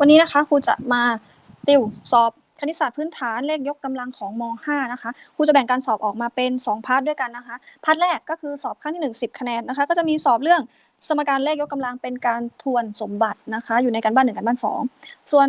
วันนี้นะคะครูจะมาติวสอบคณิตศาสตร์พื้นฐานเลขยกกำลังของม .5 นะคะครูจะแบ่งการสอบออกมาเป็น 2 พาร์ทด้วยกันนะคะพาร์ทแรกก็คือสอบครั้งที่ 1 10 คะแนนนะคะ ก็จะมีสอบเรื่องสมการเลขยกกำลังเป็นการทวนสมบัตินะคะ อยู่ในการบ้านหนึ่งการบ้านสองส่วน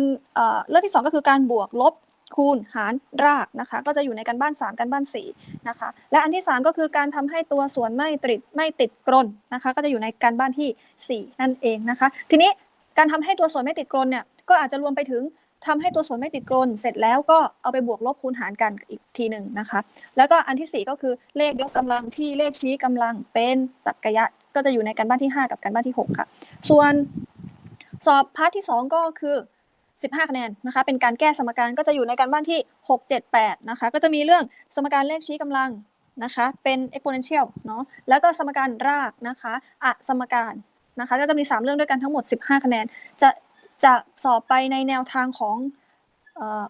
เรื่องที่ 2 ก็คือการบวกลบคูณหารรากนะคะ ก็จะอยู่ในการบ้าน 3 การบ้าน4นะคะและอันที่ 3 ก็คือการทำให้ตัวส่วนไม่ติดไม่ติดกลนนะคะ ก็จะอยู่ในการบ้านทีสี่4 นั่นเองนะคะ ทีนี้การทำให้ตัวส่วนไม่ติดกลนเนี่ย ก็อาจจะรวมไปถึงทำให้ตัวส่วนไม่ติดกลนเสร็จแล้วก็เอาไปบวกลบคูณหารกันอีกทีหนึ่งนะคะ แล้วก็อันที่ 4 ก็คือเลขยกกำลังที่เลขชี้กำลังเป็นตรรกะก็จะอยู่ในการบ้านที่ 5 กับการบ้านที่ 6 ค่ะ ส่วนสอบพาร์ทที่ 2 ก็คือ 15 คะแนนนะคะ เป็นการแก้สมการก็จะอยู่ในการบ้านที่ 6 7 8 นะคะ ก็จะมีเรื่องสมการเลขชี้กำลังนะคะ เป็น exponential เนาะแล้วก็สมการรากนะคะอะสมการนะคะก็จะมี 3 เรื่องด้วยกันทั้งหมด 15 คะแนน จะ จะสอบไปในแนวทางของ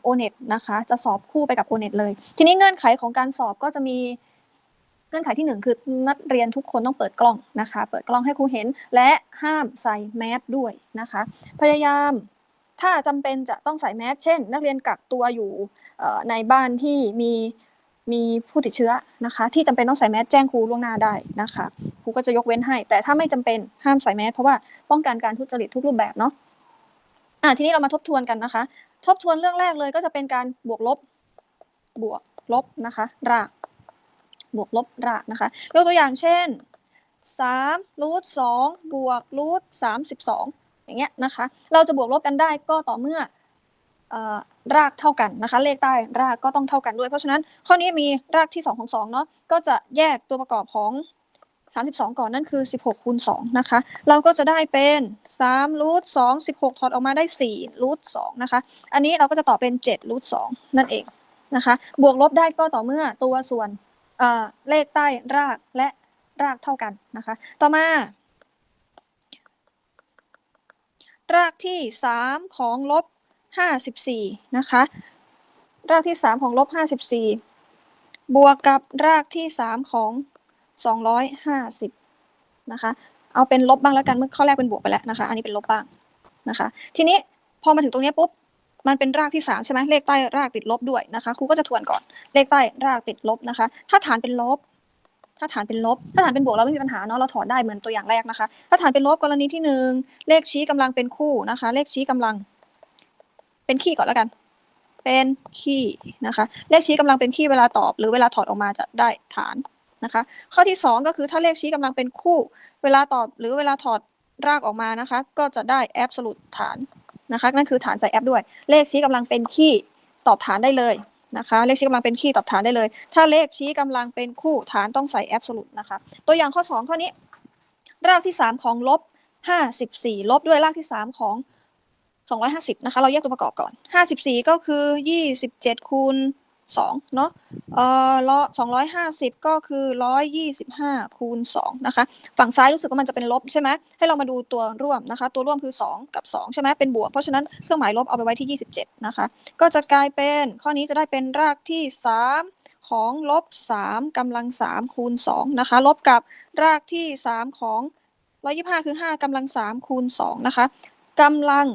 โอเน็ตนะคะ จะสอบคู่ไปกับโอเน็ตเลย ทีนี้เงื่อนไขของการสอบก็จะมีเงื่อนไขที่หนึ่งคือนักเรียนทุกคนต้องเปิดกล้องนะคะ เปิดกล้องให้ครูเห็น และห้ามใส่แมสด้วยนะคะ พยายามถ้าจำเป็นจะต้องใส่แมสเช่น นักเรียนกักตัวอยู่ในบ้านที่มีมีผู้ติดเชื้อนะคะ ที่จำเป็นต้องใส่แมสแจ้งครูล่วงหน้าได้นะคะครูก็จะยกเว้นให้ แต่ถ้าไม่จำเป็นห้ามใส่แมสเพราะว่าป้องกันการทุจริตทุกรูปแบบเนาะ อะทีนี้เรามาทบทวนกันนะคะ ทบทวนเรื่องแรกเลยก็จะเป็นการบวกลบบวกลบนะคะ ราก บวกลบรากนะคะ ยกตัวอย่างเช่น3รูท2บวกรูท32อย่างเงี้ยนะคะ เราจะบวกลบกันได้ก็ต่อเมื่อรากเท่ากันนะคะ เลขใต้รากก็ต้องเท่ากันด้วย เพราะฉะนั้นข้อนี้มีรากที่ 2 ของ2เนาะก็จะแยกตัวประกอบของ 32 ก่อนนั่นคือ 16คูณ2นะคะ เราก็จะได้เป็น3รูท2 16 ถอดออกมาได้4รูท2นะคะ อันนี้เราก็จะตอบเป็น7รูท2นั่นเองนะคะ บวกลบได้ก็ต่อเมื่อตัวส่วนเลขใต้รากและรากเท่ากันนะคะ ต่อมา รากที่ 3 ของลบ 54 นะคะ รากที่ 3 ของลบ 54 บวกกับรากที่ 3 ของ 250นะคะ เอาเป็นลบบ้างแล้วกันเมื่อข้อแรกเป็นบวกไปแล้วนะคะ อันนี้เป็นลบบ้างนะคะ ทีนี้พอมาถึงตรงนี้ปุ๊บมันเป็นรากที่3ใช่ไหมเลขใต้รากติดลบด้วยนะคะครูก็จะทวนก่อนเลขใต้รากติดลบนะคะ ถ้าฐานเป็นลบ ถ้าฐานเป็นลบ ถ้าฐานเป็นบวกเราไม่มีปัญหาเนาะเราถอดได้เหมือนตัวอย่างแรกนะคะ ถ้าฐานเป็นลบกรณีที่ 1 เลขชี้กำลังเป็นคู่นะคะ เลขชี้กำลัง เป็นขี้ก่อนแล้วกัน เป็นขี้นะคะ เลขชี้กำลังเป็นขี้เวลาตอบ หรือเวลาถอดออกมาจะได้ฐาน นะคะ ข้อที่ 2 ก็คือถ้าเลขชี้กำลังเป็นคู่ เวลาตอบหรือเวลาถอดรากออกมานะคะ ก็จะได้แอบสูตรฐานนะคะนั่นคือฐานใส่แอบด้วย เลขชี้กำลังเป็นขี้ตอบฐานได้เลยนะคะ เลขชี้กำลังเป็นขี้ตอบฐานได้เลย ถ้าเลขชี้กำลังเป็นคู่ฐานต้องใส่แอบสูตรนะคะ ตัวอย่างข้อ 2 ข้อนี้ รากที่ 3 ของลบ54 ลบด้วยรากที่ 3 ของ 250 นะคะ เราแยกตัวประกอบก่อน 54 ก็คือ 27คูณ สองเนาะเอ่อละสองร้อยห้าสิบก็คือร้อยยี่สิบห้าคูณสองนะคะ ฝั่งซ้ายรู้สึกว่ามันจะเป็นลบใช่ไหมให้เรามาดูตัวร่วมนะคะ ตัวร่วมคือสองกับสองใช่ไหมเป็นบวก เพราะฉะนั้นเครื่องหมายลบเอาไปไว้ที่ยี่สิบเจ็ดนะคะ ก็จะกลายเป็นข้อนี้จะได้เป็นรากที่สามของลบสามกำลังสามคูณสองนะคะ ลบกับรากที่สามของร้อยยี่ห้าคือห้ากำลังสามคูณสองนะคะกำลัง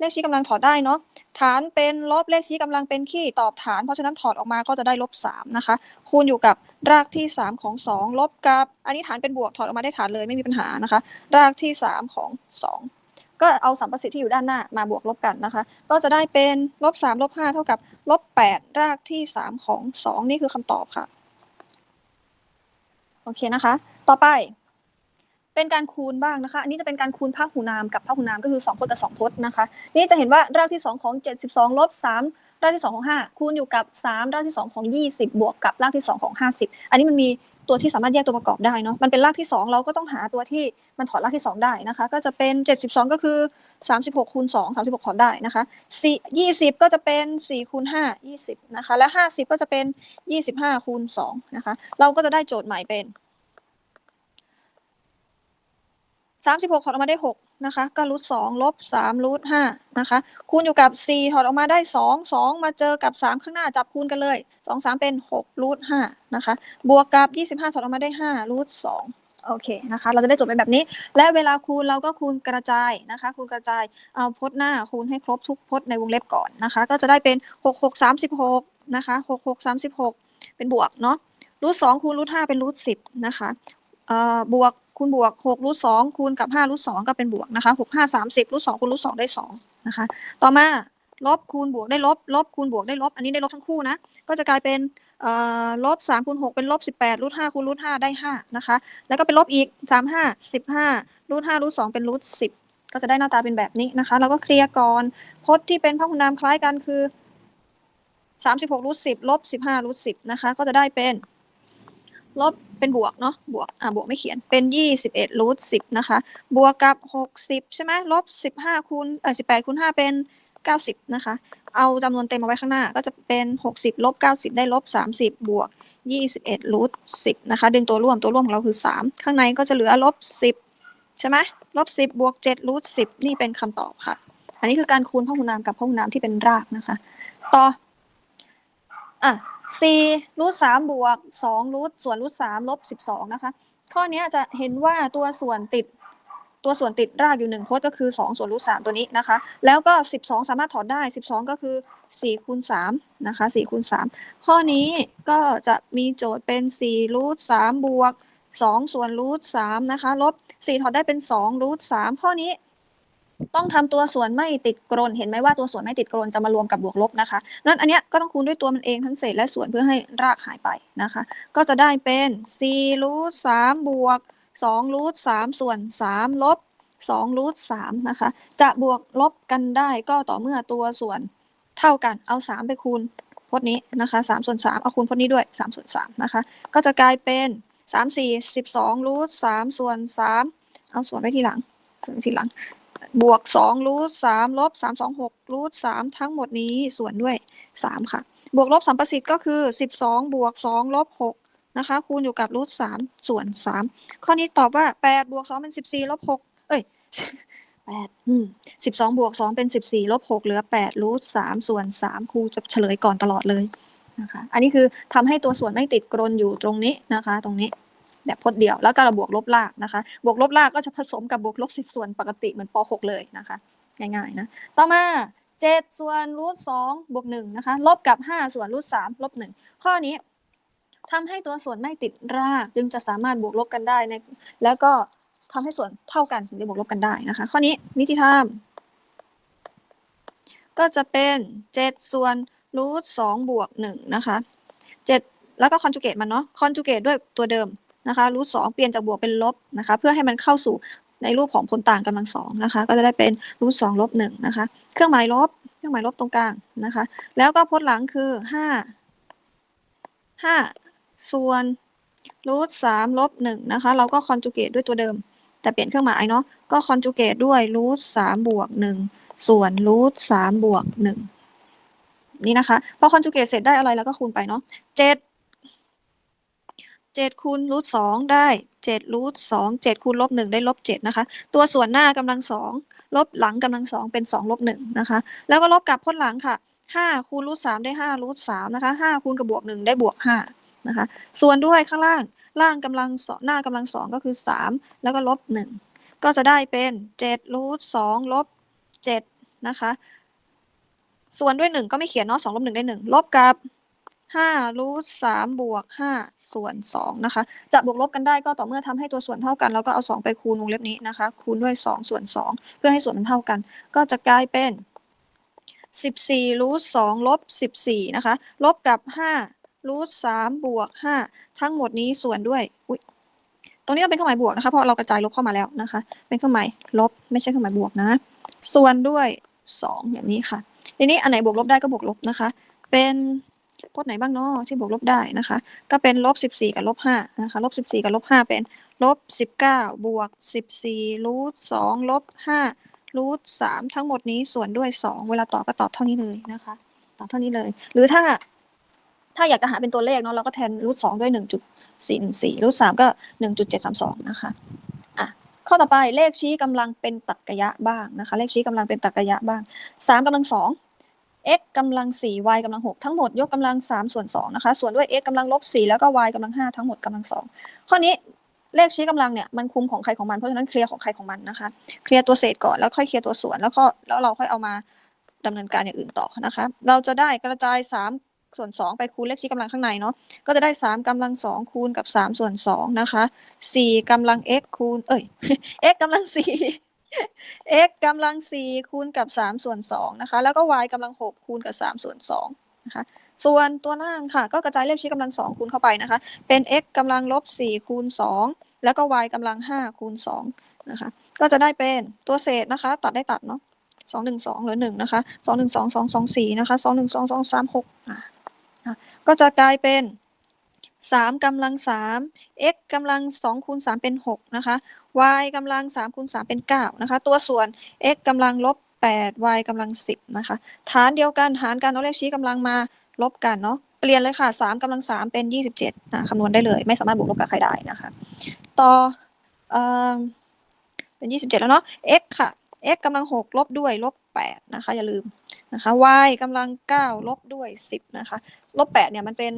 เลขชี้กำลังถอดได้เนาะฐานเป็นลบเลขชี้กำลังเป็นขี้ตอบฐาน เพราะฉะนั้นถอดออกมาก็จะได้ลบสามนะคะคูณอยู่กับรากที่สามของสองลบกับ อันนี้ฐานเป็นบวกถอดออกมาได้ฐานเลยไม่มีปัญหานะคะ รากที่สามของสองก็เอาสัมประสิทธิ์ที่อยู่ด้านหน้ามาบวกลบกันนะคะ ก็จะได้เป็นลบสามลบห้าเท่ากับลบแปดรากที่สามของสองนี่คือคำตอบค่ะ โอเคนะคะ ต่อไป เป็นการคูณบ้างนะคะ อันนี้จะเป็นการคูณพหูนามกับพหูนามก็คือ2พจน์กับ2พจน์นะคะ นี่จะเห็นว่ารากที่ 2 ของ 72ลบ3รากที่ 2 ของ 5 คูณอยู่กับ 3 รากที่ 2 ของ 20 บวกกับรากที่ 2 ของ 50 อันนี้มันมีตัวที่สามารถแยกตัวประกอบได้เนาะ มันเป็นรากที่ 2 เราก็ต้องหาตัวที่มันถอดรากที่ 2 ได้นะคะ ก็จะเป็น 72 ก็คือ 36คูณ2 36 ถอดได้นะคะ4 20 ก็จะเป็น4คูณ5 20 นะคะ และ 50 ก็จะเป็น 25คูณ2นะคะ เราก็จะได้โจทย์ใหม่เป็น สามสิบหกถอดออกมาได้หกนะคะก็รูทสองลบสามรูทห้านะคะคูณอยู่กับสี่ถอดออกมาได้สองสองมาเจอกับสามข้างหน้าจับคูณกันเลยสองสามเป็นหกรูทห้านะคะบวกกับยี่สิบห้าถอดออกมาได้ห้ารูทสองโอเคนะคะเราจะได้จบไปแบบนี้ และเวลาคูณเราก็คูณกระจายนะคะ คูณกระจายเอาพจน์หน้าคูณให้ครบทุกพจน์ในวงเล็บก่อนนะคะ ก็จะได้เป็นหกหกสามสิบหกนะคะหกหกสามสิบหกเป็นบวกเนาะรูทสองคูณรูทห้าเป็นรูทสิบนะคะเอ่อบวก คูณบวกหกรูทสองคูณกับห้ารูทสองก็เป็นบวกนะคะหกห้าสามสิบรูทสองคูณรูทสองได้สองนะคะ ต่อมาลบคูณบวกได้ลบลบคูณบวกได้ลบ อันนี้ได้ลบทั้งคู่นะ ก็จะกลายเป็นลบสามคูณหกเป็นลบสิบแปดรูทห้าคูณรูทห้าได้ห้านะคะ แล้วก็เป็นลบอีกสามห้าสิบห้ารูทห้ารูทสองเป็นรูทสิบก็จะได้หน้าตาเป็นแบบนี้นะคะ เราก็เคลียร์ก่อนพจน์ที่เป็นพหุนามคล้ายกันคือสามสิบหกรูทสิบลบสิบห้ารูทสิบนะคะ ก็จะได้เป็น ลบเป็นบวกเนาะบวกอ่าบวกไม่เขียนเป็นยี่สิบเอ็ดรูทสิบนะคะ บวกกับหกสิบใช่ไหมลบสิบห้าคูณเอ่อสิบแปดคูณห้าเป็นเก้าสิบนะคะ เอาจำนวนเต็มมาไว้ข้างหน้าก็จะเป็นหกสิบลบเก้าสิบได้ลบสามสิบบวกยี่สิบเอ็ดรูทสิบนะคะ ดึงตัวร่วมตัวร่วมของเราคือสามข้างในก็จะเหลือลบสิบใช่ไหมลบสิบบวกเจ็ดรูทสิบนี่เป็นคำตอบค่ะ อันนี้คือการคูณพหุนามกับพหุนามที่เป็นรากนะคะ ต่ออะ สี่รูทสามบวกสองรูทส่วนรูทสามลบสิบสองนะคะ ข้อนี้จะเห็นว่าตัวส่วนติด ตัวส่วนติดรากอยู่หนึ่งพจน์ก็คือสองส่วนรูทสามตัวนี้นะคะ แล้วก็สิบสองสามารถถอดได้สิบสองก็คือสี่คูณสามนะคะสี่คูณสามข้อนี้ก็จะมีโจทย์เป็นสี่รูทสามบวกสองส่วนรูทสามนะคะลบสี่ถอดได้เป็นสองรูทสามข้อนี้ ต้องทำตัวส่วนไม่ติดกรนเห็นไหมว่าตัวส่วนไม่ติดกรนจะมารวมกับบวกลบนะคะนั้นอันเนี้ยก็ต้องคูณด้วยตัวมันเองทั้งเศษและส่วนเพื่อให้รากหายไปนะคะ ก็จะได้เป็น4รูท3บวก2รูท3ส่วน3ลบ2รูท3นะคะ จะบวกลบกันได้ก็ต่อเมื่อตัวส่วนเท่ากันเอา 3 ไปคูณพจน์นี้นะคะ3ส่วน3เอาคูณพจน์นี้ด้วย3ส่วน3นะคะ ก็จะกลายเป็น3 4 12รูท3ส่วน3เอาส่วนไว้ทีหลังส่วนทีหลัง บวก2รูท3ลบ3 2 6รูท3ทั้งหมดนี้ส่วนด้วย3ค่ะ บวกลบสัมประสิทธิ์ก็คือ12บวก2ลบ6นะคะ คูณอยู่กับรูท3ส่วน3ข้อนี้ตอบว่า8บวก2เป็น14ลบ6เอ้ย8อืม12บวก2เป็น14ลบ6เหลือ8รูท3ส่วน3ครูจะเฉลยก่อนตลอดเลยนะคะ อันนี้คือทำให้ตัวส่วนไม่ติดกรนอยู่ตรงนี้นะคะ ตรงนี้ แบบพจน์เดียวแล้วก็เราบวกลบรากนะคะบวกลบรากก็จะผสมกับบวกลบสิส่วนปกติเหมือนป .6 เลยนะคะง่ายๆนะต่อมา7ส่วนรูท2บวก1นะคะลบกับ 5 ส่วนรูท3ลบ1ข้อนี้ทำให้ตัวส่วนไม่ติดรากจึงจะสามารถบวกลบกันได้ในแล้วก็ทำให้ส่วนเท่ากันถึงจะบวกลบกันได้นะคะ ข้อนี้วิธีทำก็จะเป็น 7 ส่วนรูท2บวก1นะคะ 7 แล้วก็คอนจูเกตมันเนาะคอนจูเกตด้วยตัวเดิม นะคะรูท2เปลี่ยนจากบวกเป็นลบนะคะเพื่อให้มันเข้าสู่ในรูปของผลต่างกำลังสองนะคะก็จะได้เป็นรูท2ลบ1นะคะเครื่องหมายลบเครื่องหมายลบตรงกลางนะคะแล้วก็พจน์หลังคือ5 5ส่วนรูท3ลบ1นะคะเราก็คอนจูเกตด้วยตัวเดิม แต่เปลี่ยนเครื่องหมายเนาะก็คอนจูเกตด้วยรูท3บวก1ส่วนรูท3บวก1นี่นะคะพอคอนจูเกตเสร็จได้อะไรแล้วก็คูณไปเนาะเจ็ด 7 7คูณรูท2ได้7รูท2 7คูณลบ1ได้ลบ7นะคะ ตัวส่วนหน้ากำลังสองลบหลังกำลังสองเป็น2ลบ1นะคะ แล้วก็ลบกับพจน์หลังค่ะ5คูณรูท3ได้5รูท3นะคะ5คูณกับบวก1ได้บวก5นะคะ ส่วนด้วยข้างล่างล่างกำลังสองหน้ากำลังสองก็คือ3แล้วก็ลบ1ก็จะได้เป็น7รูท2ลบ7นะคะ ส่วนด้วย1ก็ไม่เขียนเนาะ2ลบ1ได้1ลบกับ 5รูท3บวก5ส่วน2นะคะ จะบวกลบกันได้ก็ต่อเมื่อทำให้ตัวส่วนเท่ากัน แล้วก็เอา2ไปคูณวงเล็บนี้นะคะ คูณด้วย2ส่วน2เพื่อให้ส่วนมันเท่ากัน ก็จะกลายเป็น14รูท2ลบ14นะคะ ลบกับ5รูท3บวก5ทั้งหมดนี้ส่วนด้วยอุ๊ยตรงนี้ต้องเป็นเครื่องหมายบวกนะคะเพราะเรากระจายลบเข้ามาแล้วนะคะ เป็นเครื่องหมายลบไม่ใช่เครื่องหมายบวกนะ ส่วนด้วย2อย่างนี้ค่ะทีนี้อันไหนบวกลบได้ก็บวกลบนะคะ เป็น พจน์ไหนบ้างเนาะที่บวกลบได้นะคะ ก็เป็นลบสิบสี่กับลบห้านะคะลบสิบสี่กับลบห้าเป็นลบสิบเก้าบวกสิบสี่รูทสองลบห้ารูทสามทั้งหมดนี้ส่วนด้วยสองเวลาตอบก็ตอบเท่านี้เลยนะคะตอบเท่านี้เลย หรือถ้าถ้าอยากจะหาเป็นตัวเลขเนาะเราก็แทนรูทสองด้วยหนึ่งจุดสี่หนึ่งสี่รูทสามก็หนึ่งจุดเจ็ดสามสองนะคะอะข้อต่อไปเลขชี้กำลังเป็นตรรกะยะบ้างนะคะ เลขชี้กำลังเป็นตรรกะบ้างสามกำลังสอง x กำลัง4 y กำลัง6ทั้งหมดยกกำลัง3ส่วน2นะคะส่วนด้วย x กำลังลบ4แล้วก็ y กำลัง5ทั้งหมดกำลัง2ข้อนี้เลขชี้กำลังเนี่ยมันคุมของใครของมันเพราะฉะนั้นเคลียร์ของใครของมันนะคะ เคลียร์ตัวเศษก่อนแล้วค่อยเคลียร์ตัวส่วนแล้วก็แล้วเราค่อยเอามาดำเนินการอย่างอื่นต่อนะคะ เราจะได้กระจายสามส่วนสองไปคูณเลขชี้กำลังข้างในเนาะก็จะได้สามกำลังสองคูณกับสามส่วนสองนะคะสี่กำลัง x คูณเอ้ย x กำลังสี่ x กำลังสี่คูณกับสามส่วนสองนะคะ แล้วก็ y กำลังหกคูณกับสามส่วนสองนะคะ ส่วนตัวล่างค่ะ ก็กระจายเลขชี้กำลังสองคูณเข้าไปนะคะ เป็น x กำลังลบสี่คูณสองแล้วก็ y กำลังห้าคูณสองนะคะ ก็จะได้เป็นตัวเศษนะคะ ตัดได้ตัดเนาะสองหนึ่งสองเหลือหนึ่งนะคะสองหนึ่งสองสองสองสี่นะคะสองหนึ่งสองสองสามหกอะก็จะกลายเป็น สามกำลังสาม x กำลังสองคูณสามเป็นหกนะคะ y กำลังสามคูณสามเป็นเก้านะคะ ตัวส่วน x กำลังลบแปด y กำลังสิบนะคะ ฐานเดียวกันหารกันเอาเลขชี้กำลังมาลบกันเนาะ เปลี่ยนเลยค่ะสามกำลังสามเป็นยี่สิบเจ็ดนะคำนวณได้เลย ไม่สามารถบวกลบกับใครได้นะคะ ต่อเอ่อเป็นยี่สิบเจ็ดแล้วเนาะ x ค่ะ x กำลังหกลบด้วยลบแปดนะคะ อย่าลืมนะคะ y กำลังเก้าลบด้วยสิบนะคะ ลบแปดเนี่ยมันเป็น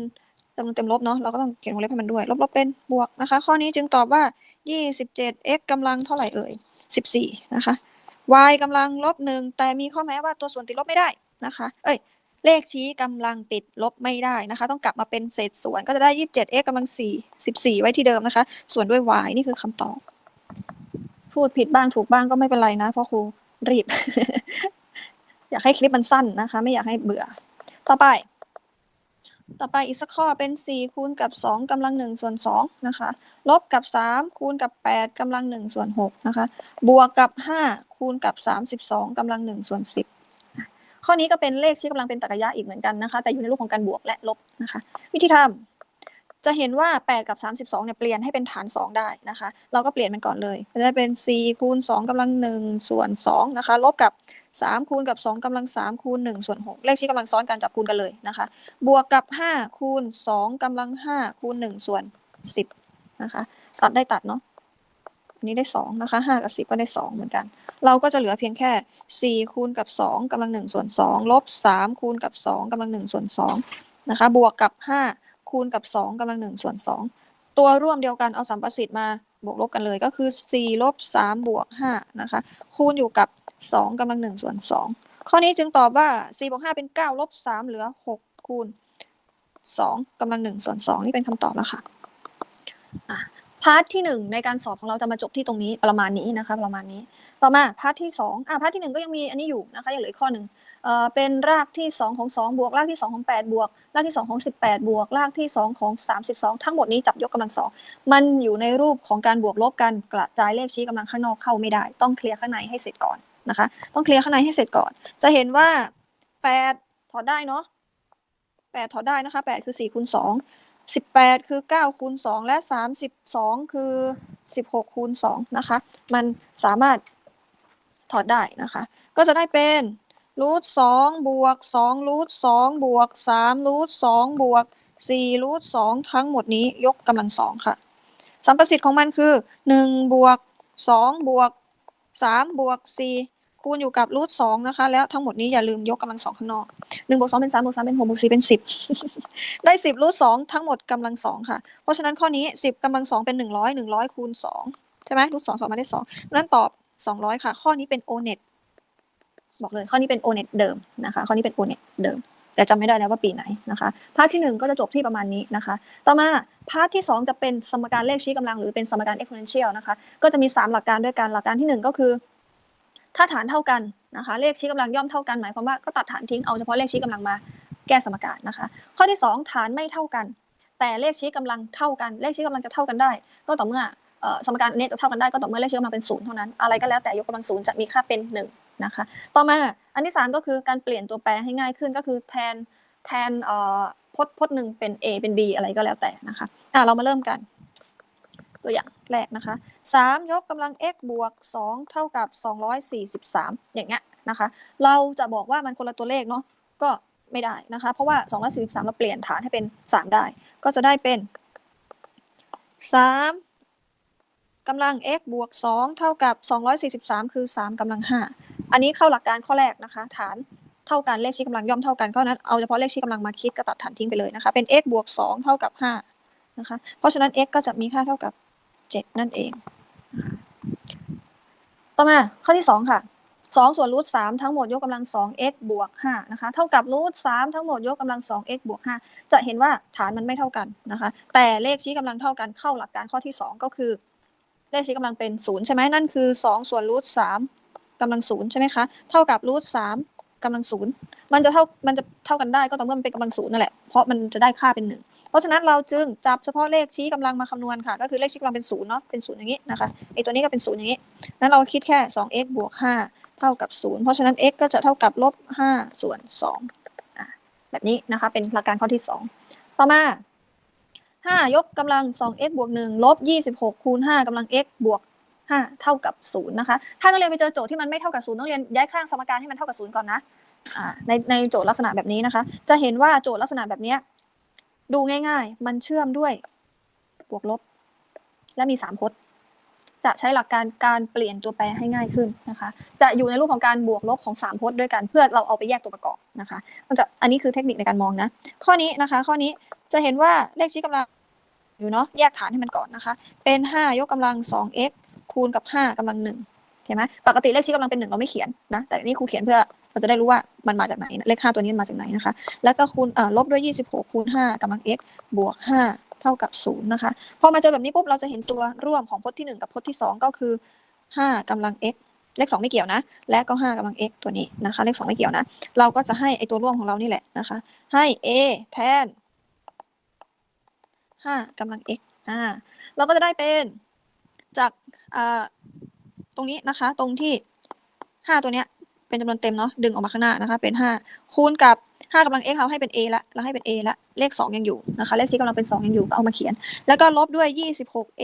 จำนวนเต็มลบเนาะเราก็ต้องเขียนวงเล็บให้มันด้วยลบลบเป็นบวกนะคะ ข้อนี้จึงตอบว่ายี่สิบเจ็ด x กำลังเท่าไหร่เอ่ยสิบสี่นะคะ y กำลังลบหนึ่งแต่มีข้อแม้ว่าตัวส่วนติดลบไม่ได้นะคะ เอ้ย เลขชี้กำลังติดลบไม่ได้นะคะ ต้องกลับมาเป็นเศษส่วนก็จะได้ยี่สิบเจ็ด x กำลังสี่สิบสี่ไว้ที่เดิมนะคะ ส่วนด้วย y นี่คือคำตอบ พูดผิดบ้างถูกบ้างก็ไม่เป็นไรนะเพราะครูรีบ อยากให้คลิปมันสั้นนะคะ ไม่อยากให้เบื่อ ต่อไป ต่อไปอีกสักข้อเป็นสี่คูณกับสองกำลังหนึ่งส่วนสองนะคะ ลบกับสามคูณกับแปดกำลังหนึ่งส่วนหกนะคะ บวกกับห้าคูณกับสามสิบสองกำลังหนึ่งส่วนสิบข้อนี้ก็เป็นเลขชี้กำลังเป็นตรรกะอีกเหมือนกันนะคะ แต่อยู่ในรูปของการบวกและลบนะคะ วิธีทำจะเห็นว่า 8 กับ 32เนี่ยเปลี่ยนให้เป็นฐาน 2 ได้นะคะ เราก็เปลี่ยนมันก่อนเลย จะได้เป็น 4 คูณ2กำลัง1ส่วน2นะคะ ลบกับ 3 คูณกับ 2กำลัง 3 คูณ1ส่วน 6 เลขชี้กำลังซ้อนกันจับคูณกันเลยนะคะ บวกกับ 5 คูณ 2กำลัง 5 คูณ 1 ส่วน 10 นะคะ ตัดได้ตัดเนาะอันนี้ได้ 2 นะคะ 5 กับ 10 ก็ได้ 2 เหมือนกัน เราก็จะเหลือเพียงแค่ 4 คูณกับ 2กำลัง 1 ส่วน 2 ลบ 3 คูณกับ 2กำลัง 1 ส่วน 2 นะคะ บวกกับ 5 คูณกับ 2กำลัง 1 ส่วน 2 ตัวร่วมเดียวกันเอาสัมประสิทธิ์มา บวกลบกันเลยก็คือ4ลบ3บวก5นะคะ คูณอยู่กับ 2กำลัง1ส่วน 2 ข้อนี้จึงตอบว่า4บวก5เป็น9ลบ3เหลือ 6 คูณ 2กำลัง1ส่วน 2 นี่เป็นคำตอบแล้วค่ะอะพาร์ทที่หนึ่งในการสอบของเราจะมาจบที่ตรงนี้ประมาณนี้นะคะ ประมาณนี้ ต่อมาพาร์ทที่สองอ่าพาร์ทที่หนึ่งก็ยังมีอันนี้อยู่นะคะยังเหลืออีกข้อหนึ่ง เป็นรากที่สองของสองบวก รากที่สองของแปดบวก รากที่สองของสิบแปดบวก รากที่สองของสามสิบสองทั้งหมดนี้จับยกกำลังสองมันอยู่ในรูปของการบวกลบกันกระจายเลขชี้กำลังข้างนอกเข้าไม่ได้ ต้องเคลียร์ข้างในให้เสร็จก่อนนะคะ ต้องเคลียร์ข้างในให้เสร็จก่อน จะเห็นว่าแปดถอดได้เนาะแปดถอดได้นะคะแปดคือสี่คูณสองสิบแปดคือเก้าคูณสองและสามสิบสองคือสิบหกคูณสองนะคะ มันสามารถถอดได้นะคะ ก็จะได้เป็น รูทสองบวกสองรูทสองบวกสามรูทสองบวกสี่รูทสองทั้งหมดนี้ยกกำลังสองค่ะ สัมประสิทธิ์ของมันคือหนึ่งบวกสองบวกสามบวกสี่คูณอยู่กับรูทสองนะคะ แล้วทั้งหมดนี้อย่าลืมยกกำลังสองข้างนอกหนึ่งบวกสองเป็นสามบวกสามเป็นหกบวกสี่เป็นสิบได้สิบรูทสองทั้งหมดกำลังสองค่ะ เพราะฉะนั้นข้อนี้สิบกำลังสองเป็นหนึ่งร้อยหนึ่งร้อยคูณสองใช่ไหมรูทสองสองมาได้สองนั้นตอบสองร้อยค่ะ ข้อนี้เป็นโอเน็ต บอกเลยข้อนี้เป็นโอเน็ตเดิมนะคะข้อนี้เป็นโอเน็ตเดิม แต่จำไม่ได้แล้วว่าปีไหนนะคะพาร์ทที่หนึ่งก็จะจบที่ประมาณนี้นะคะ ต่อมาพาร์ทที่สองจะเป็นสมการเลขชี้กำลังหรือเป็นสมการ exponential นะคะก็จะมีสามหลักการด้วยกันหลักการที่หนึ่งก็คือ ถ้าฐานเท่ากันนะคะเลขชี้กำลังย่อมเท่ากันหมายความว่าก็ตัดฐานทิ้งเอาเฉพาะเลขชี้กำลังมาแก้สมการนะคะ ข้อที่สองฐานไม่เท่ากัน แต่เลขชี้กำลังเท่ากัน เลขชี้กำลังจะเท่ากันได้ ก็ต่อเมื่อสมการนี้จะเท่ากันได้ก็ต่อเมื่อเลขชี้กำลังเป็นศูนย์เท่านั้นอะไรก็แล้วแต่ยกกำลังศูนย์จะมีค่าเป็นห นะคะ ต่อมาอันที่สามก็คือการเปลี่ยนตัวแปรให้ง่ายขึ้นก็คือแทนแทนเอ่อพจน์พจน์หนึ่งเป็น a เป็น b อะไรก็แล้วแต่นะคะอะเรามาเริ่มกัน ตัวอย่างแรกนะคะสามยกกำลัง x บวกสองเท่ากับสองร้อยสี่สิบสามอย่างเงี้ยนะคะ เราจะบอกว่ามันคนละตัวเลขเนาะก็ไม่ได้นะคะ เพราะว่าสองร้อยสี่สิบสามเราเปลี่ยนฐานให้เป็นสามได้ ก็จะได้เป็นสามกำลัง x บวกสองเท่ากับสองร้อยสี่สิบสามคือสามกำลังห้า อันนี้เข้าหลักการข้อแรกนะคะ ฐานเท่ากันเลขชี้กำลังย่อมเท่ากันก็นั้นเอาเฉพาะเลขชี้กำลังมาคิดก็ตัดฐานทิ้งไปเลยนะคะ เป็น x บวกสองเท่ากับห้านะคะ เพราะฉะนั้น x ก็จะมีค่าเท่ากับ 7 นั่นเอง ต่อมาข้อที่ 2 ค่ะ 2 ส่วนรูท3ทั้งหมดยกกำลัง 2x บวก5นะคะ เท่ากับรูท3ทั้งหมดยกกำลัง 2x บวก5จะเห็นว่าฐานมันไม่เท่ากันนะคะ แต่เลขชี้กำลังเท่ากันเข้าหลักการข้อที่ 2 ก็คือ เลขชี้กำลังเป็น0ใช่ไหมนั่นคือ 2 ส่วนรูท3 กำลัง0ใช่ไหมคะ เท่ากับรูท3กำลัง0มันจะเท่ามันจะเท่ากันได้ก็ต่อเมื่อมันเป็นกำลัง0นั่นแหละเพราะมันจะได้ค่าเป็น1เพราะฉะนั้นเราจึงจับเฉพาะเลขชี้กำลังมาคำนวณค่ะ ก็คือเลขชี้กำลังเป็น0เนาะเป็น0อย่างนี้นะคะไอตัวนี้ก็เป็น0อย่างนี้นั้นเราคิดแค่ 2x บวก 5 เท่ากับ 0 เพราะฉะนั้น x ก็จะเท่ากับลบ5ส่วน2อะแบบนี้นะคะเป็นหลักการข้อที่ 2 ต่อมา5ยกกำลัง 2x บวก 1 ลบ 26 คูณ 5กำลัง x บวก 5 เท่ากับ0นะคะ ถ้านักเรียนไปเจอโจทย์ที่มันไม่เท่ากับ0นักเรียนย้ายข้างสมการให้มันเท่ากับ0ก่อนนะในในโจทย์ลักษณะแบบนี้นะคะ จะเห็นว่าโจทย์ลักษณะแบบนี้ดูง่ายๆ มันเชื่อมด้วยบวกลบ และมี3พจน์ จะใช้หลักการการเปลี่ยนตัวแปรให้ง่ายขึ้นนะคะ จะอยู่ในรูปของการบวกลบของ3พจน์ด้วยกันเพื่อเราเอาไปแยกตัวประกอบนะคะ มันจะอันนี้คือเทคนิคในการมองนะ ข้อนี้นะคะ ข้อนี้จะเห็นว่าเลขชี้กำลังอยู่เนาะแยกฐานให้มันก่อนนะคะ เป็น 5 ยกกำลัง 2x คูณกับ5กำลัง1เห็นไหมปกติเลขชี้กำลังเป็น1เราไม่เขียนนะ แต่นี่ครูเขียนเพื่อเราจะได้รู้ว่ามันมาจากไหน เลข5ตัวนี้มาจากไหนนะคะ แล้วก็คูณลบด้วย26คูณ5กำลัง x บวก5เท่ากับ0นะคะ พอมาเจอแบบนี้ปุ๊บเราจะเห็นตัวร่วมของพจน์ที่1กับพจน์ที่2ก็คือ5กำลัง x เลข2ไม่เกี่ยวนะ และก็5กำลัง x ตัวนี้นะคะ เลข2ไม่เกี่ยวนะ เราก็จะให้ไอตัวร่วมของเรานี่แหละนะคะ ให้ a แทน5กำลัง x อ่า เราก็จะได้เป็น จากตรงนี้นะคะ ตรงที่ 5 ตัวเนี้ยเป็นจำนวนเต็มเนาะดึงออกมาข้างหน้านะคะ เป็น 5 คูณกับ 5กำลัง x เราให้เป็น a ละเราให้เป็น a ละเลข 2 ยังอยู่นะคะ เลขที่กำลังเป็น 2 ยังอยู่ก็เอามาเขียน แล้วก็ลบด้วย 26a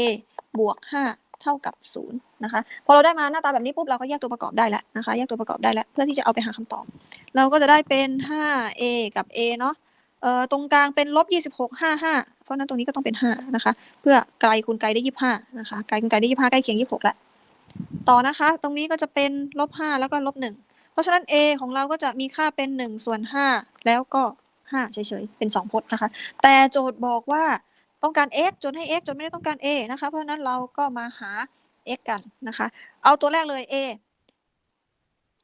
บวก 5 เท่ากับ0นะคะพอเราได้มาหน้าตาแบบนี้ปุ๊บเราก็แยกตัวประกอบได้แล้วนะคะแยกตัวประกอบได้แล้วเพื่อที่จะเอาไปหาคำตอบ เราก็จะได้เป็น 5a กับ a เนาะ เอ่อตรงกลางเป็นลบ26 55เพราะนั้นตรงนี้ก็ต้องเป็น5นะคะ เพื่อไกลคูณไกลได้25นะคะไกลคูณไกลได้25ใกล้เคียง26แล้วต่อนะคะ ตรงนี้ก็จะเป็นลบ5แล้วก็ลบ1เพราะฉะนั้น a ของเราก็จะมีค่าเป็น1ส่วน5แล้วก็5เฉยๆเป็น2พจน์นะคะ แต่โจทย์บอกว่าต้องการ x จทย์ให้ x จทย์ไม่ได้ต้องการ a นะคะ เพราะฉะนั้นเราก็มาหา x กันนะคะ เอาตัวแรกเลย a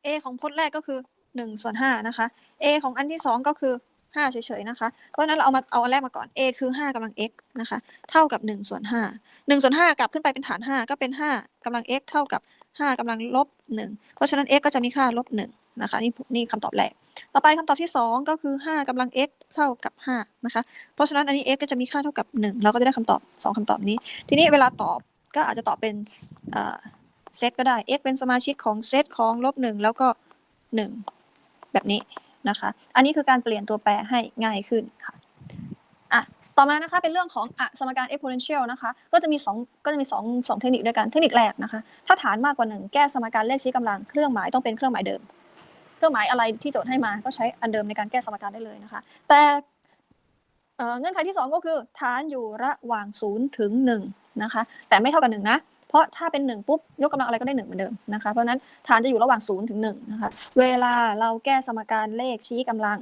a ของพจน์แรกก็คือ1ส่วน5นะคะ a ของอันที่ 2 ก็คือ 5 เฉยๆนะคะ เพราะฉะนั้นเราเอามาเอาอันแรกมาก่อน a คือ 5กำลัง x นะคะ เท่ากับ1ส่วน5 1ส่วน5กลับขึ้นไปเป็นฐาน 5 ก็เป็น 5กำลัง x เท่ากับ 5กำลังลบ 1 เพราะฉะนั้น x ก็จะมีค่าลบ1นะคะนี่นี่คำตอบแรก ต่อไปคำตอบที่ 2 ก็คือ 5กำลัง x เท่ากับ 5 นะคะ เพราะฉะนั้นอันนี้ x ก็จะมีค่าเท่ากับ 1 เราก็จะได้คำตอบ 2คำตอบนี้ ทีนี้เวลาตอบก็อาจจะตอบเป็นเอ่อเซตก็ได้ x เป็นสมาชิกของเซตของลบ1แล้วก็ 1 แบบนี้ นะคะ อันนี้คือการเปลี่ยนตัวแปรให้ง่ายขึ้นค่ะอะต่อมานะคะเป็นเรื่องของอสมการ exponential นะคะก็จะมีสองก็จะมีสองสองเทคนิคด้วยกันเทคนิคแรกนะคะ ถ้าฐานมากกว่าหนึ่งแก้สมการเลขชี้กำลังเครื่องหมายต้องเป็นเครื่องหมายเดิม เครื่องหมายอะไรที่โจทย์ให้มาก็ใช้อันเดิมในการแก้สมการได้เลยนะคะ แต่เงื่อนไขที่สองก็คือฐานอยู่ระหว่างศูนย์ถึงหนึ่งนะคะแต่ไม่เท่ากับหนึ่งนะ ราะถ้าเป็นหนึ่งปุ๊บยกกำลังอะไรก็ได้หนึ่งเหมือนเดิมนะคะ เพราะนั้นฐานจะอยู่ระหว่างศูนย์ถึงหนึ่งนะคะ เวลาเราแก้สมการเลขชี้กำลัง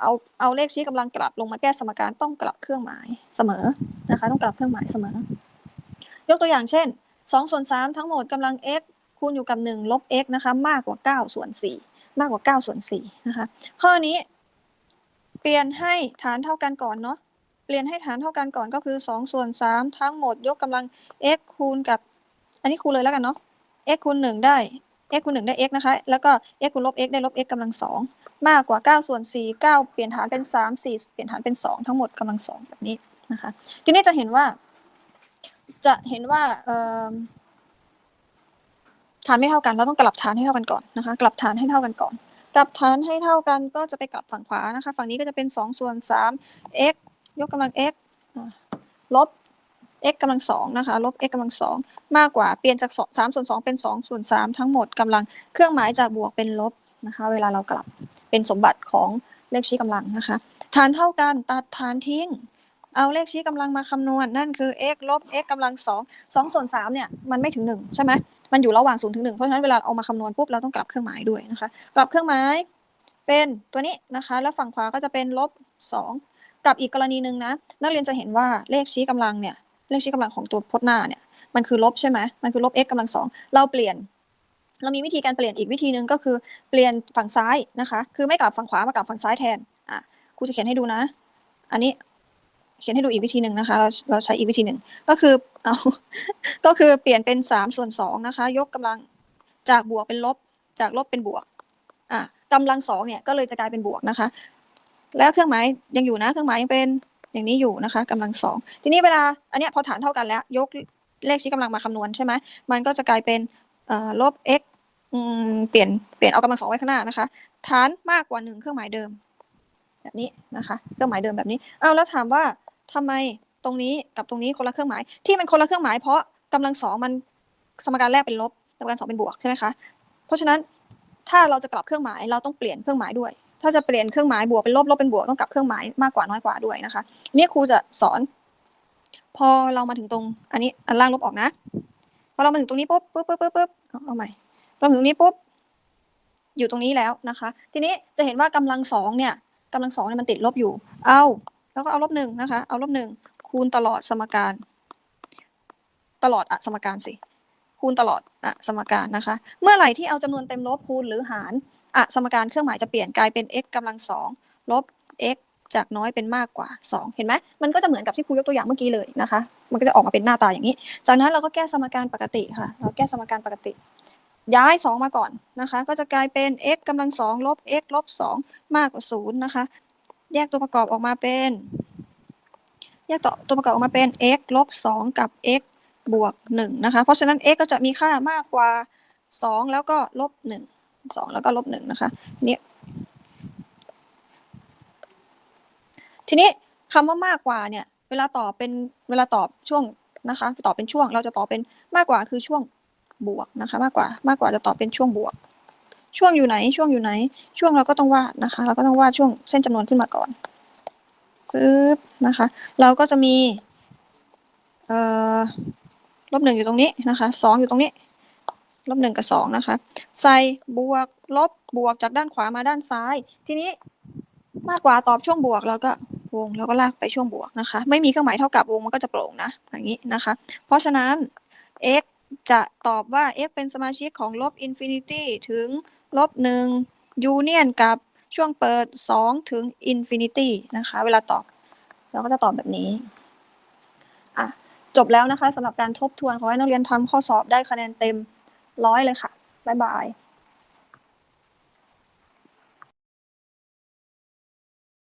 เอาเอาเลขชี้กำลังกลับลงมาแก้สมการต้องกลับเครื่องหมายเสมอนะคะ ต้องกลับเครื่องหมายเสมอ ยกตัวอย่างเช่น2ส่วน3ทั้งหมดกำลัง x คูณอยู่กับ1ลบ x นะคะ มากกว่า9ส่วน4มากกว่า9ส่วน4นะคะ ข้อนี้ เปลี่ยนให้ฐานเท่ากันก่อนเนาะเปลี่ยนให้ฐานเท่ากันก่อนก็คือ2ส่วน3ทั้งหมดยกกำลัง x คูณกับ อันนี้คูณเลยแล้วกันเนาะ x คูณ1ได้ x คูณ1ได้ x นะคะ แล้วก็ x คูณลบ x ได้ลบ x กำลัง2มากกว่า 9 ส่วน 4 9 เปลี่ยนฐานเป็น 3 4 เปลี่ยนฐานเป็น 2 ทั้งหมดกำลัง2แบบนี้นะคะ ทีนี้จะเห็นว่า จะเห็นว่าเอ่อฐานไม่เท่ากัน เราต้องกลับฐานให้เท่ากันก่อนนะคะ กลับฐานให้เท่ากันก่อน กลับฐานให้เท่ากันก็จะไปกลับฝั่งขวานะคะ ฝั่งนี้ก็จะเป็น 2 ส่วน 3 x ยกกำลัง x ลบ x กำลังสองนะคะลบ x กำลังสองมากกว่าเปลี่ยนจากสามส่วนสองเป็นสองส่วนสามทั้งหมดกำลังเครื่องหมายจากบวกเป็นลบนะคะเวลาเรากลับเป็นสมบัติของเลขชี้กำลังนะคะฐานเท่ากันตัดฐานทิ้ง เอาเลขชี้กำลังมาคำนวณนั่นคือ x ลบ x กำลังสองสองส่วนสามเนี่ยมันไม่ถึงหนึ่งใช่ไหมมันอยู่ระหว่างศูนย์ถึงหนึ่งเพราะฉะนั้นเวลาเอามาคำนวณปุ๊บเราต้องกลับเครื่องหมายด้วยนะคะกลับเครื่องหมายเป็นตัวนี้นะคะแล้วฝั่งขวาก็จะเป็นลบสองกับอีกกรณีหนึ่งนะนักเรียนจะเห็นว่าเลขชี้กำลังเนี่ย เลขชี้กำลังของตัวพจน์หน้าเนี่ยมันคือลบใช่ไหมมันคือลบ x กำลังสองเราเปลี่ยน เรามีวิธีการเปลี่ยนอีกวิธีหนึ่งก็คือเปลี่ยนฝั่งซ้ายนะคะ คือไม่กลับฝั่งขวามากลับฝั่งซ้ายแทนอะครูจะเขียนให้ดูนะ อันนี้เขียนให้ดูอีกวิธีหนึ่งนะคะ เราเราใช้อีกวิธีหนึ่งก็คือเอาก็คือเปลี่ยนเป็นสามส่วนสองนะคะ ยกกำลังจากบวกเป็นลบ จากลบเป็นบวกอะกำลังสองเนี่ยก็เลยจะกลายเป็นบวกนะคะ แล้วเครื่องหมายยังอยู่นะ เครื่องหมายยังเป็น อย่างนี้อยู่นะคะกำลังสองทีนี้เวลาอันนี้พอฐานเท่ากันแล้ว ยกเลขชี้กำลังมาคำนวณใช่ไหมมันก็จะกลายเป็นเอ่อลบ x เปลี่ยนเปลี่ยนเอากำลังสองไว้ข้างหน้านะคะ ฐานมากกว่าหนึ่งเครื่องหมายเดิม แบบนี้นะคะ เครื่องหมายเดิมแบบนี้เอาแล้วถามว่าทำไมตรงนี้กับตรงนี้คนละเครื่องหมาย ที่มันคนละเครื่องหมายเพราะกำลังสองมันสมการแรกเป็นลบสมการสองเป็นบวกใช่ไหมคะเพราะฉะนั้นถ้าเราจะกลับเครื่องหมายเราต้องเปลี่ยนเครื่องหมายด้วย ถ้าจะเปลี่ยนเครื่องหมายบวกเป็นลบลบเป็นบวกต้องกลับเครื่องหมายมากกว่าน้อยกว่าด้วยนะคะเนี่ยครูจะสอน พอเรามาถึงตรง อันนี้อันล่างลบออกนะพอเรามาถึงตรงนี้ปุ๊บปุ๊บปุ๊บปุ๊บปุ๊บเอาใหม่เราถึงตรงนี้ปุ๊บอยู่ตรงนี้แล้วนะคะ ทีนี้จะเห็นว่ากำลังสองเนี่ยกำลังสองเนี่ยมันติดลบอยู่ เอาแล้วก็เอาลบหนึ่งนะคะ เอาลบหนึ่งคูณตลอดสมการ ตลอดอะสมการสิคูณตลอดอะสมการนะคะ เมื่อไหร่ที่เอาจำนวนเต็มลบคูณหรือหาร อะสมการเครื่องหมายจะเปลี่ยนกลายเป็น x กำลังสองลบ x จากน้อยเป็นมากกว่า 2 เห็นไหมมันก็จะเหมือนกับที่ครูยกตัวอย่างเมื่อกี้เลยนะคะ มันก็จะออกมาเป็นหน้าตาอย่างนี้ จากนั้นเราก็แก้สมการปกติค่ะ เราแก้สมการปกติ ย้าย 2 มาก่อนนะคะ ก็จะกลายเป็น x กำลังสองลบ x ลบ2มากกว่า0นะคะ แยกตัวประกอบออกมาเป็น แยกตัวตัวประกอบออกมาเป็น x ลบ2กับ x บวก1นะคะ เพราะฉะนั้น x ก็จะมีค่ามากกว่า 2 แล้วก็ลบ1 2แล้วก็ลบ1นะคะนี่ทีนี้คำว่ามากกว่าเนี่ย เวลาตอบเป็นเวลาตอบช่วงนะคะตอบเป็นช่วงเราจะตอบเป็นมากกว่าคือช่วงบวกนะคะ มากกว่ามากกว่าจะตอบเป็นช่วงบวก ช่วงอยู่ไหนช่วงอยู่ไหน ช่วงเราก็ต้องวาดนะคะ เราก็ต้องวาดช่วงเส้นจำนวนขึ้นมาก่อนปึ๊บนะคะ เราก็จะมีเอ่อลบหนึ่งอยู่ตรงนี้นะคะสองอยู่ตรงนี้ ลบหนึ่งกับสองนะคะ ใส่บวกลบบวกจากด้านขวามาด้านซ้าย ทีนี้มากกว่าตอบช่วงบวกเราก็วงแล้วก็ลากไปช่วงบวกนะคะ ไม่มีเครื่องหมายเท่ากับวงมันก็จะโปร่งนะอย่างนี้นะคะ เพราะฉะนั้น x จะตอบว่า x เป็นสมาชิกของลบอินฟินิตี้ถึงลบหนึ่งยูเนียนกับช่วงเปิด 2 ถึงอินฟินิตี้นะคะ เวลาตอบ เราก็จะตอบแบบนี้อะจบแล้วนะคะสำหรับการทบทวนขอให้นักเรียนทำข้อสอบได้คะแนนเต็ม ร้อยเลยค่ะบ๊ายบาย